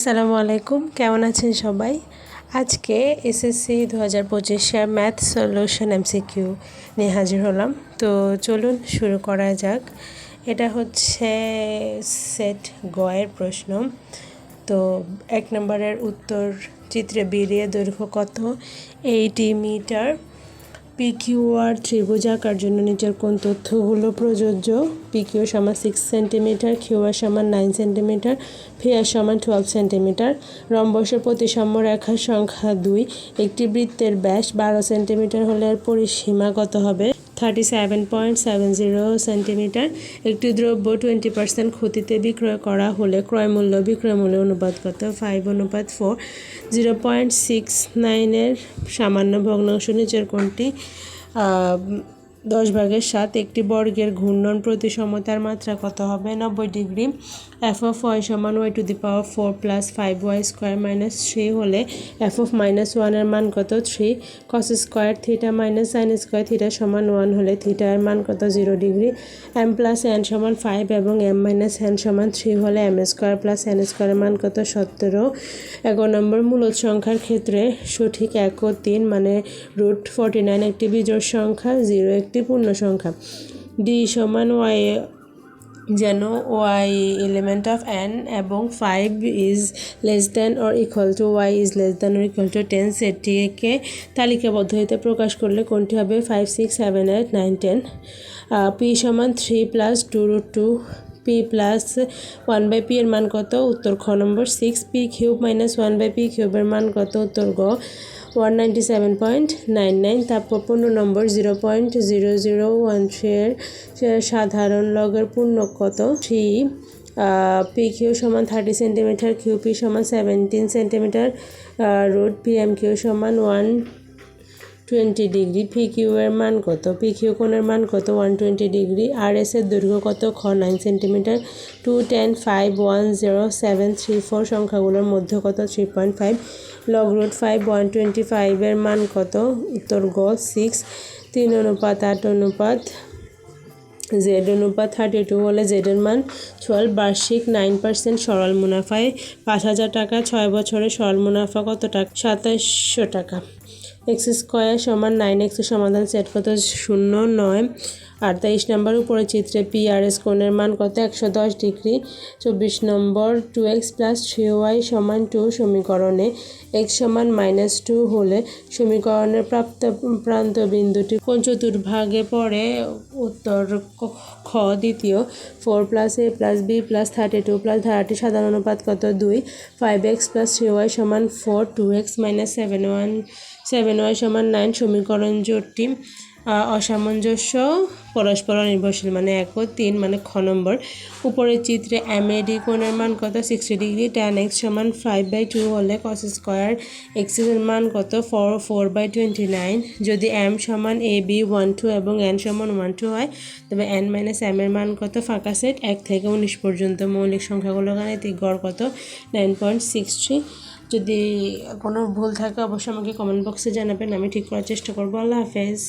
আসসালামু আলাইকুম, কেমন আছেন সবাই? আজকে এসএসসি দু হাজার পঁচিশে ম্যাথ সলিউশন এমসিকিউ নিয়ে হাজির হলাম। তো চলুন শুরু করা যাক। এটা হচ্ছে সেট গয়ের প্রশ্ন। তো এক নম্বরের উত্তর চিত্রে বেরিয়ে দৈর্ঘ্য কত? এইটি মিটার পিকিউআর ত্রিভুজ আঁকার জন্য নিচের কোন তথ্যগুলো প্রযোজ্য? পিকিউ সমান সিক্স সেন্টিমিটার কিউআর সমান নাইন সেন্টিমিটার ফেয়ার সমান টুয়েলভ সেন্টিমিটার রম্বসের প্রতিসাম্য রেখার সংখ্যা দুই। একটি বৃত্তের ব্যাস বারো সেন্টিমিটার হলে এর পরিসীমা কত হবে? Thirty seven point seven zero centimetre একটি দ্রব্য টোয়েন্টি পার্সেন্ট ক্ষতিতে বিক্রয় করা হলে ক্রয় মূল্য বিক্রয় মূল্য অনুপাত কত ফাইভ অনুপাত ফোর জিরো পয়েন্ট সিক্স নাইনের সামান্য ভগ্নাংশ নিচের কোনটি দশ ভাগের সাত একটি বর্গের ঘূর্ণন প্রতি সমতার মাত্রা কত হবে? নব্বই ডিগ্রি। এফ অফ ওয়াই সমান Y to the power four plus five Y square minus three হলে এফ অফ মাইনাস ওয়ানের মান কত? Three cos square theta minus sine square theta সমান ওয়ান হলে থিটার মান কত? Zero degree. M plus N সমান ফাইভ এবং এম মাইনাস এন সমান থ্রি হলে এম স্কোয়ার প্লাস এন স্কোয়ারের মান কত? সতেরো। এগারো নম্বর মূলত সংখ্যার ক্ষেত্রে সঠিক এক ও তিন মানে রুট ফর্টি নাইন একটি বিজোড় সংখ্যা জিরো একটি পূর্ণ সংখ্যা। ডি সমান ওয়াই যেন ওয়াই এলিমেন্ট অফ এন এবং five is less than or equal to Y is less than or equal to ten সেটিকে তালিকাবদ্ধ হইতে প্রকাশ করলে কোনটি হবে? Five six seven eight nine ten P সমান three plus two root two P plus one by P এর মান কত? উত্তর খ নম্বর six P cube minus one by P কিউবের মান কত? উত্তর গ। One ninety seven point nine nine তারপর পনেরো নম্বর zero point zero zero one থ্রিয়ের সাধারণ লগের পূর্ণ কত? থ্রি পি কিউ সমান থার্টি সেন্টিমিটার কিউ পি সমান seventeen centimetre root P M Q সমান one twenty degree P Q এর মান কত? পি কিউ কোণের মান কত? One twenty degree R S এর দৈর্ঘ্য কত? খ nine centimetre two ten five one zero seven three four সংখ্যাগুলোর মধ্যে কত? Three point five log root five one twenty ফাইভের মান কত? উত্তর গ সিক্স তিন অনুপাত, আট অনুপাত জেড অনুপাত থার্টি টু হলে জেডের মান টুয়েলভ বার্ষিক নাইন পার্সেন্ট সরল মুনাফায় পাঁচ হাজার টাকা। ছয় বছরে সরল মুনাফা কত টাকা? সাতাশশো টাকা। এক্স স্কোয়ার সমান নাইন এক্সের সমাধান সেট কত? শূন্য নয়। আর তেইশ নম্বর উপরে চিত্রে পি আর এস কোণের মান কত? একশো দশ ডিগ্রি। চব্বিশ নম্বর two X plus three Y সমান টু সমীকরণে এক্স সমান মাইনাস টু হলে সমীকরণের প্রাপ্ত প্রান্ত বিন্দুটি কোন চতুর্ভাগে পড়ে উত্তর খ দ্বিতীয়। Four plus A plus B plus thirty two plus thirty সাধারণ অনুপাত কত? দুই। Five X plus three Y সমান four, two X minus seven one, seven Y সমান নাইন সমীকরণ জোটটি অসামঞ্জস্য, পরস্পর নির্ভরশীল মানে এক ও তিন মানে খ নম্বর। উপরের চিত্রে এম এ ডি কোণের মান কত? সিক্সটি ডিগ্রি ট্যান এক্স সমান ফাইভ বাই টু হলে কস স্কোয়ার এক্সের মান কত? Four four by twenty nine যদি এম সমান এ বি ওয়ান টু এবং এন সমান ওয়ান টু হয়, তবে এন মাইনাস এম এর মান কত? ফাঁকা সেট এক থেকে উনিশ পর্যন্ত। মৌলিক সংখ্যাগুলো গাণিতিক গড় কত? নাইন পয়েন্ট সিক্স থ্রি যদি কোনো ভুল থাকে, অবশ্যই আমাকে কমেন্ট বক্সে জানাবেন, আমি ঠিক করার চেষ্টা করব। আল্লাহ হাফেজ।